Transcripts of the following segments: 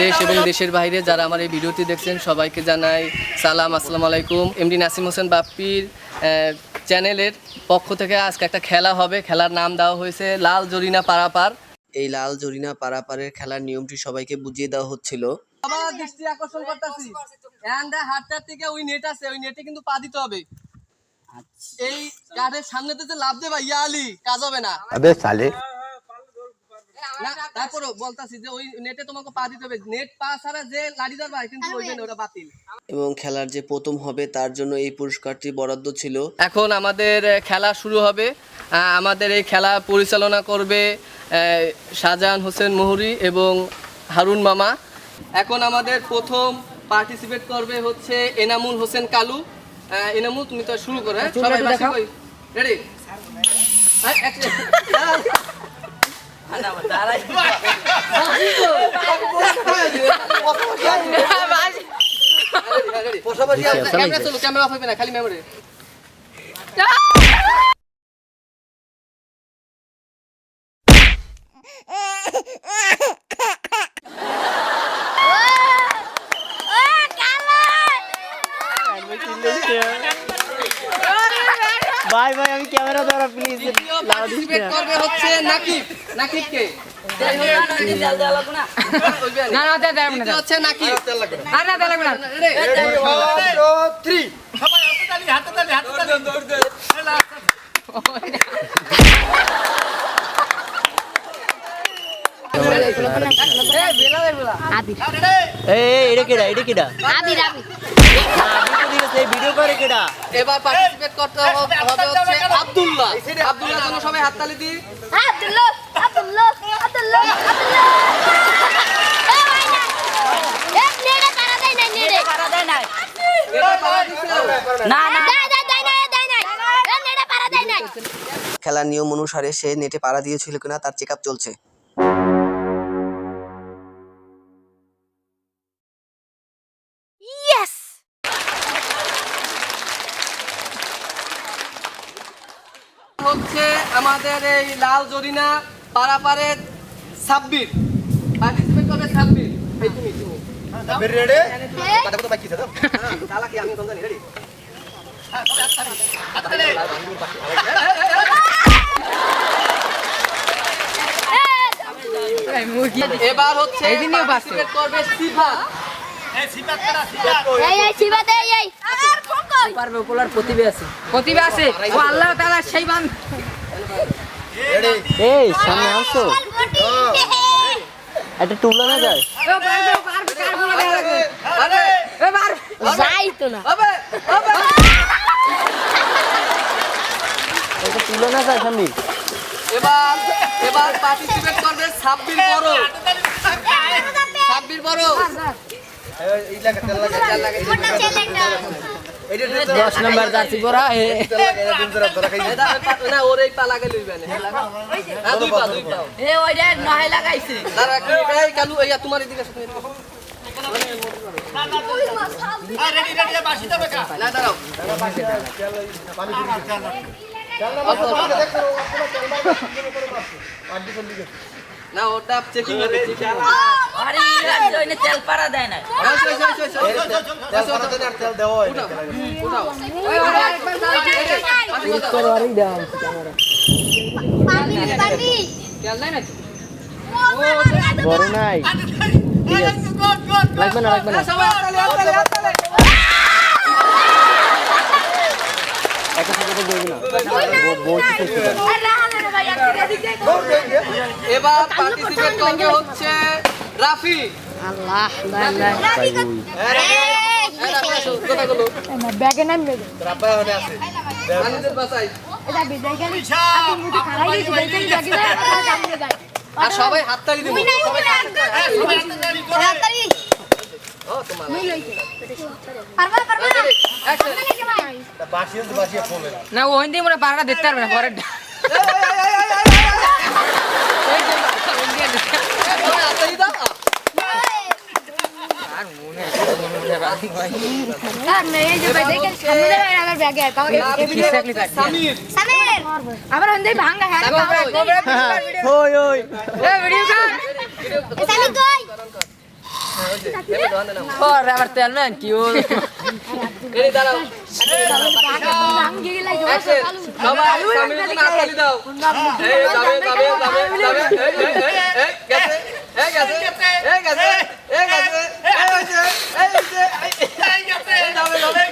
দেশ এবং দেশের বাইরে যারা আমার এই ভিডিওটি দেখছেন সবাইকে জানাই সালাম আসসালামু আলাইকুম। এমডি নাসিম হোসেন বাপ্পির আহ, চ্যানেলের পক্ষ থেকে আজকে একটা খেলা হবে। খেলার নাম দেওয়া হয়েছে লাল জরিনা পারাপার। এই লাল জরিনা পারাপারের খেলার নিয়মটি সবাইকে বুঝিয়ে দেওয়া হচ্ছিল। দৃষ্টি আকর্ষণ করতেছি। হাতটার থেকে ওই নেট আছে ওই নেটে কিন্তু পা দিতে হবে। এই সামনে তো লাভ দেবা কাজ হবে না। আবে সালে। তারপরে বলতাছি যে ওই নেটে তোমাকে পা দিতে হবে। নেট পা ছাড়া যে লাড়ি ধরবা কিন্তু ওটা বাতিল। এবং খেলার যে প্রথম হবে তার জন্য এই পুরস্কারটি বরাদ্দ ছিল। এখন আমাদের খেলা শুরু হবে। আমাদের এই খেলা পরিচালনা করবে শাহজাহান হোসেন মোহরি এবং হারুন মামা। এখন আমাদের প্রথম পার্টিসিপেট করবে হচ্ছে এনামুল হোসেন কালু। এনামুল তুমি তো শুরু করো হ্যাঁ? সবাই রেডি ক্যামেরা চলো ক্যামেরা হবে না খালি মেমোরি ভাই ভাই আমি ক্যামেরা ধরা প্লিজ পার্টিসিপেট করবে হচ্ছে নাকি নাকিবকে না? নাকি আর খেলার নিয়ম অনুসারে সে নেটে পাড়া দিয়েছিল কিনা তার চেক চলছে। আমাদের এই লাল জরিনা পারাপারে সাব্বির পার্টিসিপেট করবে সাব্বির এই তুমি রেডি এবার হচ্ছে participate করবে সিফাত এই এই শিবাতে এই এই আর কোন পারবে প্রতিভা আছে। প্রতিভা আছে। ও আল্লাহ তাআলা সেই বান। এই সামনে আসো। একটা টুলা না যায়? যাই তো না। যায় সামনে? এবার এবার পার্টিসিপেট করবে সাব্বির বড়। সাব্বির বড়। এই না হ্যাঁ, দুই পা দুই পা এ ওইটা নয় লাগাইছে। দাঁড়া এক মিনিট, এই কালু এই তোমার এদিকে আসো, তুমি এদিকে আসো। না দাঁড়াও। না ওটা চেকিং হবে চেকিং আরে ওইনে তেল পারা দেয় না আসো, আসো, আসো, আসো। আসো, উঠাও। উঠাও। ওই, ওই, আরেকবার দাও। এই যে, পাশে কোথাও? পাবি পাবি তেল নাই না বড় নাই লাগবে না লাগবে না হ্যাঁ। একটা সাথে দেবে না বলছি ভাই এবার পার্টিসিপেট করবে হচ্ছে রাফি আল্লাহ হ্যাঁ। ব্যাগে নামবে মানুষদের বাসায়। এটা বিদায় গেল আমি খারাই সামনে যায় আর সবাই হাততালি দিবো তুই নাই তুই হাততালি ও তোমার পারবা পারবা না ওই দিন মোরা পারাটা দেখতে পারবে না পরের এই যে, এই যে, এই যে, হাততালি দাও। আর মনে আর না এই যে ভাই দেখেন সামনে যাবে আমার হন্দে ভাঙা হ্যাঁ ওই ওই সামির কই ওরে আবার তেল ম্যান কি ও এই দাঁড়াও ভাঙ গিয়ে লাগে অ্যাকশন সবাই সামির জন্য হাততালি দাও এই যাবে যাবে যাবে যাবে এই এই এই এই গেছে এই গেছে এই গেছে এই গেছে এই হইছে এই হইছে এই গেছে এই যাবে যাবে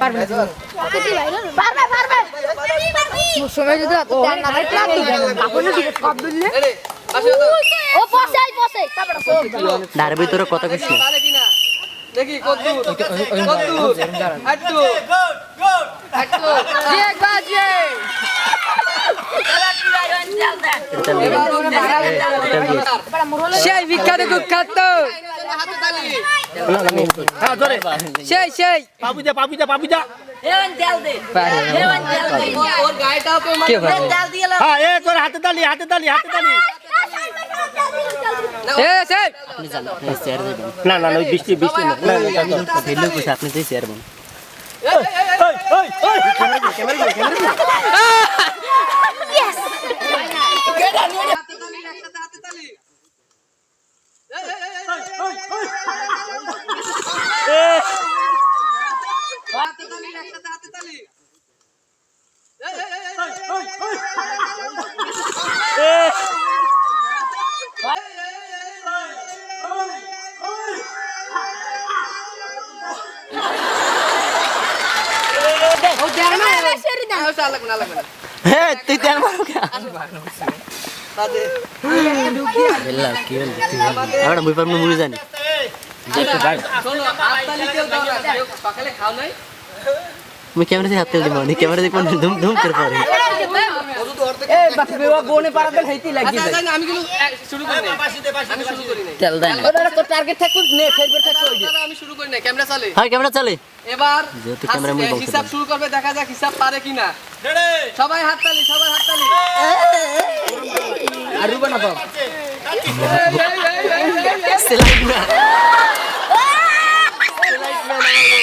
পারবে পারবে সময় যদি না থাকলে কাপড় দিকে কপ দিলে? এই আসো তো ও পসে আই তার ভিতরে কত কিছু দেখি কত দূর কত দূর একটু একটু এক বাজে সেই বিখ্যাত কুখ্যাত হাতে তালি সেই সেই মানে হ্যাঁ এ তোর হাতে তালি হাতে তালি হাতে সেই না না ওই বৃষ্টি না আপনি তো শেয়ার হাতে তালি এই, এই, এই, এই, হাতে তালি একসাথে হাতে তালি এই, এই, এই, এই, ও দেখ না এই, হচ্ছে, আর লাগবে না, আর লাগবে না। হ্যাঁ তুই তেল মারো কে তাতে বেলা কি হল আমরা মুই পারমু মুই জানি সকালে খাও নাই? মুই ক্যামেরা দিয়ে হাত তেল দিব নি ক্যামেরা দেখব ধুম ধুম করে পড়ে। এ বাকি বেবা বনে পারাতে লাগি আমি কিন্তু শুরু করি। আমি শুরু করি নাই। তেল দেন তো টার্গেট থাকু নে থাকু আমি শুরু করি নাই, ক্যামেরা চালে। হ্যাঁ ক্যামেরা চলে। এবার যেহেতু ক্যামেরা মুই বলতে হিসাব শুরু করবে দেখা যাক হিসাব পারে কিনা। সবাই হাততালি সবাই হাততালি। আর রুবা না পাও। স্লাইড না। আমাদের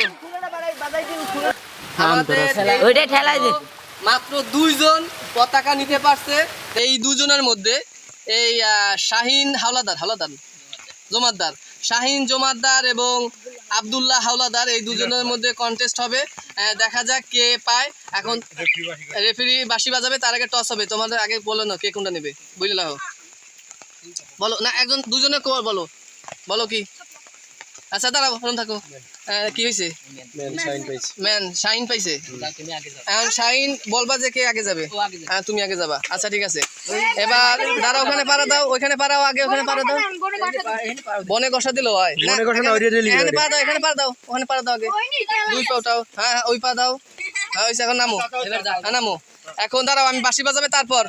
ওইটা ঠেলাই দে। মাত্র দুইজন পতাকা নিতে পারছে। এই দুজনের মধ্যে এই শাহিন হাওলাদার হাওলাদার জমাদ্দার। শাহিন জমাদ্দার এবং আব্দুল্লাহ হাওলাদার এই দুজনের মধ্যে কন্টেস্ট হবে। আহ, দেখা যাক কে পায়। এখন রেফারি বাঁশি বাজাবে তার আগে টস হবে। তোমাদের আগে বলো না কে কোনটা নেবে। বুঝলে বলো। না একজন দুজনে বলো। বলো কি? আচ্ছা দাঁড়াও ফোন থাকো। আহ, কি হয়েছে ম্যান শাহিন পাইছে। এখন শাহিন বলবা যে কে আগে যাবে? হ্যাঁ তুমি আগে যাবা। আচ্ছা ঠিক আছে। এবার দাঁড়া ওখানে পাড়া দাও ওখানে পাড়াও আগে ওখানে পাড়া দাও। বনে কষা দিলো হয় এখানে পাড়া দাও এখানে পাড়া দাও ওখানে পাড়া দাও আগে। দুই পাওটাও হ্যাঁ হ্যাঁ ওই পা দাও। হ্যাঁ ওইসে এখন নামো। হ্যাঁ নামো। এখন দাঁড়াও আমি বাঁশি বাজাবে তারপর।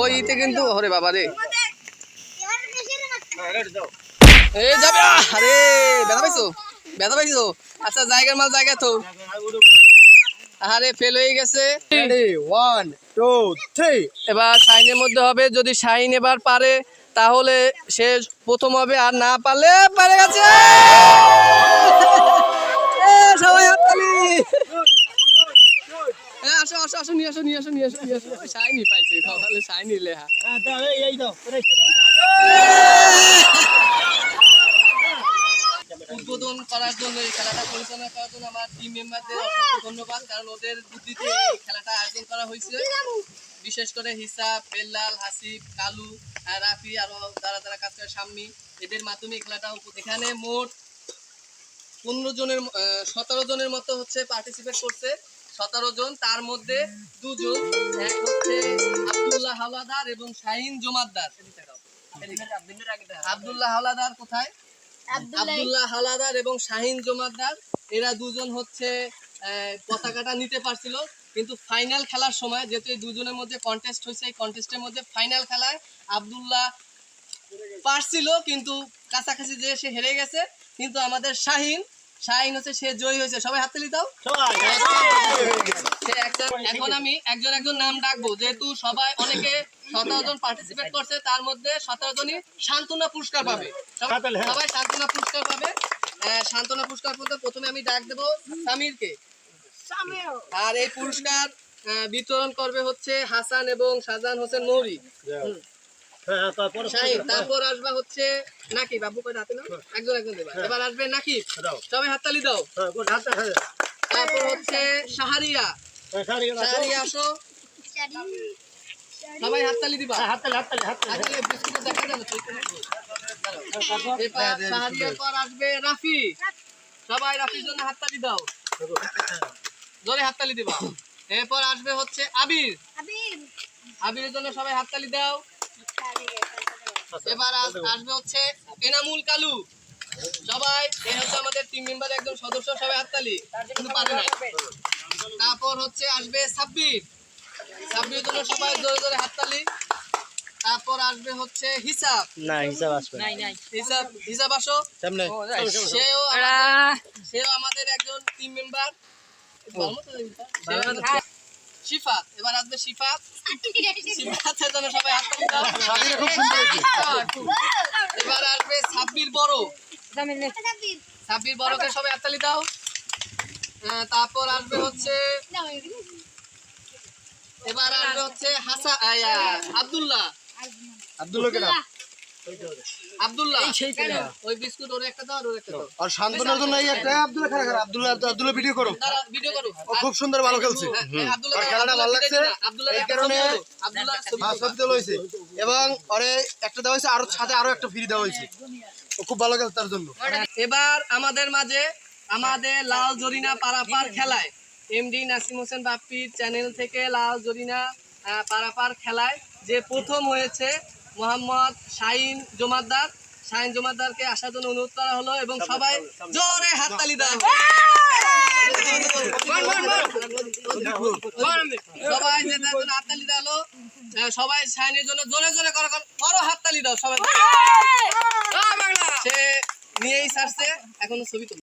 ওইতে কিন্তু হরে বাবা রে। এ যাবে আরে ব্যথা পাইছো? ব্যথা পাইছো? আচ্ছা জায়গার মাল জায়গা তো। আরে ফেল হয়ে গেছে। ওয়ান টু থ্রি এবার শাইনের মধ্যে হবে যদি শাইন এবার পারে তাহলে সে প্রথম হবে আর না পারলে পারে গেছে। সবাই হাততালি। আসো আসো আসো নিয়ে আসো নিয়ে আসো নিয়ে আসো নিয়ে আসো। শাইনি পাইছে তাহলে শাইনি লেহা এই দাও উদ্বোধন করার জন্য এই খেলাটা পরিচালনা করার জন্য আমার টিম মেম্বারদের অসংখ্য ধন্যবাদ কারণ ওদের বুদ্ধিতে এই খেলাটা আয়োজন করা হয়েছে। বিশেষ করে হিসাব বেল্লাল হাসিব কালু রাফি আরও যারা যারা কাজ করে সাম্মি এদের মাধ্যমে এই খেলাটা এখানে মোট পনেরো জনের সতেরো জনের মতো হচ্ছে পার্টিসিপেট করছে। সতেরো জন তার মধ্যে দুজন এক হচ্ছে আব্দুল্লাহ হাওলাদার এবং শাহিন জমাদ্দার। দাও। হাওলাদার কোথায়? আব্দুল্লাহ হালাদার এবং শাহিন জমাদ্দার এরা দুজন হচ্ছে পতাকাটা নিতে পারছিল কিন্তু ফাইনাল খেলার সময় যেহেতু এই দুজনের মধ্যে কন্টেস্ট হয়েছে এই কন্টেস্টের মধ্যে ফাইনাল খেলায় আবদুল্লাহ পারছিল কিন্তু কাছাকাছি যে সে হেরে গেছে কিন্তু আমাদের শাহিন শাহিন হচ্ছে সে জয়ী হয়েছে। সবাই হাততালি দাও। সে একটা এখন আমি একজন একজন নাম ডাকবো। যেহেতু সবাই অনেকে সতেরো জন পার্টিসিপেট করছে তার মধ্যে সতেরো জনই সান্ত্বনা পুরস্কার পাবে। সবাই সবাই সান্ত্বনা পুরস্কার পাবে। আহ, সান্ত্বনা পুরস্কার বলতে প্রথমে আমি ডাক দেবো সামিরকে। আর এই পুরস্কার আহ, বিতরণ করবে হচ্ছে হাসান এবং শাহজাহান হোসেন মৌরি। তারপর আসবা হচ্ছে নাকি? বাবু কয় হাতে না? একজন একজন দেবা। এবার আসবে নাকি? সবাই হাততালি দাও। তারপর হচ্ছে শাহারিয়া। শাহারিয়া আসো। সবাই হাততালি দিবা। হাততালি বিস্কুটে দেখা যাবে এবার শাহারিয়ার পর আসবে রাফি। সবাই রাফির জন্য হাততালি দাও। জোরে হাততালি দিবা। এরপর আসবে হচ্ছে আবির। আবিরের জন্য সবাই হাততালি দাও। এবার আসবে হচ্ছে এনামুল কালু। সবাই এই হচ্ছে আমাদের টিম মেম্বার একজন সদস্য সবাই হাততালি কিন্তু পারে না তারপর হচ্ছে আসবে সাব্বির। সাব্বিরের জন্য সবাই জোরে জোরে হাততালি। তারপর আসবে হচ্ছে হিসাব। না হিসাব আসবে নাই নাই। হিসাব হিসাব আসো। সামনে সেও সেও আমাদের একজন টিম মেম্বার শিফাত এবার আসবে শিফাত। শিফাতের জন্য সবাই হাততালি দাও এবার আসবে সাব্বির বড়। সাব্বির বড়কে সবাই হাততালি দাও। তারপর আসবে হচ্ছে এবার আসবে হচ্ছে হাসা আব্দুল্লাহ। আব্দুল্লাহ। কেনা আব্দুল্লাহ। ওই বিস্কুট ওর একটা দাও ওর একটা দাও। আর শান্তনার জন্য এই একটা। আব্দুল্লাহ খেলা খেলা আব্দুল্লাহ আব্দুল্লাহ ভিডিও করো। ভিডিও করো। ও খুব সুন্দর ভালো খেলছে। হ্যাঁ, হ্যাঁ, আর খেলাটা ভালো লাগছে। এই কারণে আব্দুল্লাহ ছবি হ্যাঁ, তোলো। হয়েছে। এবং ওরে একটা দেওয়া হয়েছে আরও সাথে আরও একটা ফ্রি দেওয়া হয়েছে। ও খুব ভালো খেলছে তার জন্য। এবার আমাদের মাঝে আমাদের লাল জরিনা পারাপার খেলায়। এমডি নাসিম হোসেন বাপ্পির চ্যানেল থেকে লাল জরিনা পারাপার খেলায় যে প্রথম হয়েছে মোহাম্মদ শাহিন জমাদ্দার শাহিন জমাদ্দারকে আসার জন্য অনুরোধ করা হলো এবং সবাই জোরে হাততালি দাও সবাই জন্য হাততালি দাও সবাই শাহিনের জন্য জোরে জোরে করো করো হাততালি দাও সবাই। সে নিয়েই ছাড়ছে এখনও ছবি